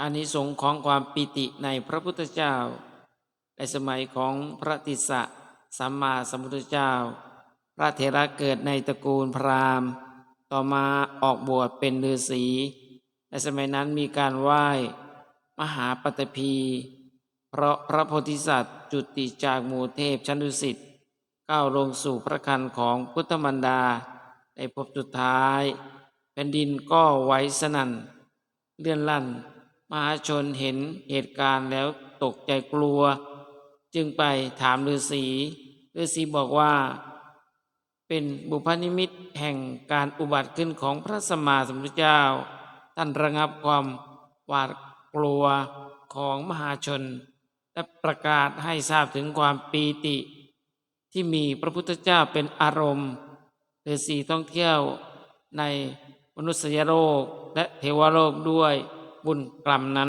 อานิสงส์ของความปิติในพระพุทธเจ้า ในสมัยของพระติสสะสัมมาสัมพุทธเจ้า พระเถระเกิดในตระกูลพราหมณ์ ต่อมาออกบวชเป็นฤาษีในสมัยนั้นมีการไหว้มหาปฐพี เพราะพระโพธิสัตว์จุติจากหมู่เทพชั้นดุสิตก้าวลงสู่พระคันของพุทธมันดา ในภพสุดท้าย แผ่นดินก็ไหวสนั่นเลื่อนลั่น มหาชนเห็นเหตุการณ์แล้วตกใจกลัว จึงไปถามฤาษีฤาษีบอกว่า เป็นบุพนิมิตแห่งการอุบัติขึ้นของพระสมมาสมพุทธเจ้า ท่านระงับความหวาดกลัวของมหาชน และประกาศให้ทราบถึงความปีติ ที่มีพระพุทธเจ้าเป็นอารมณ์ฤาษีท่องเที่ยวในมนุษยโลกและเทวโลกด้วย บุญกรรมนั้น